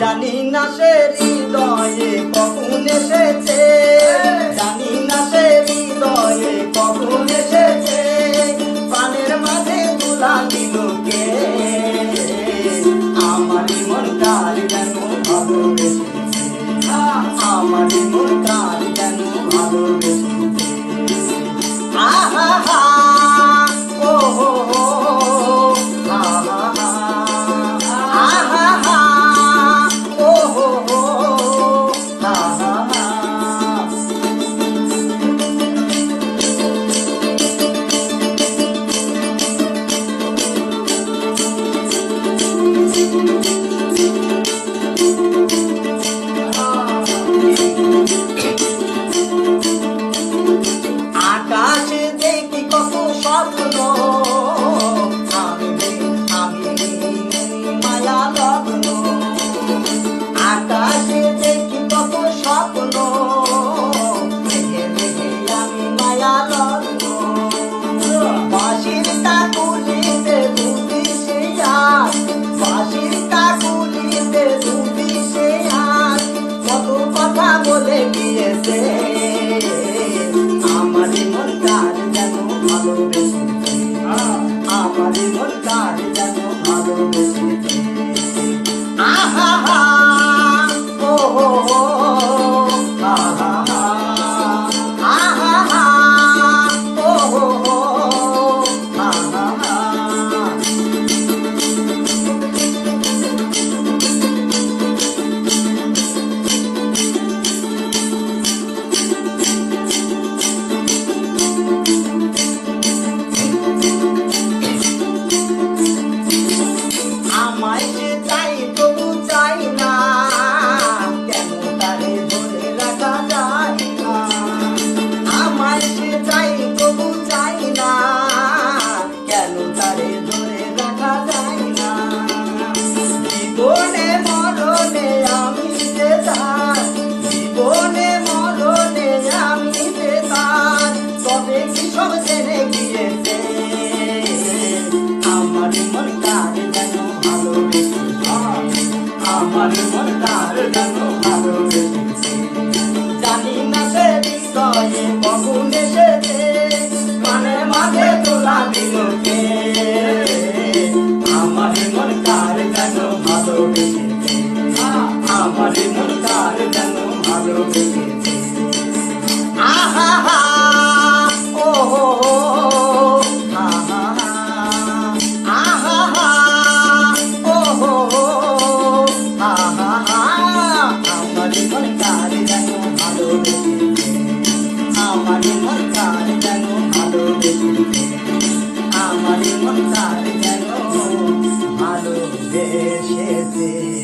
জানি না সে হৃদয়ে কখন এসেছে। জানি না সে হৃদয়ে কখন এসেছে। প্রাণের মাঝে তুলা দিল কে? আমার মন কাল যেন ভালোবেসেছে। আমার মন কাল আমার যেন ভালোবেসেছে আহা হা আমি জানি না সে বিষয়ে কখনো দেশেতে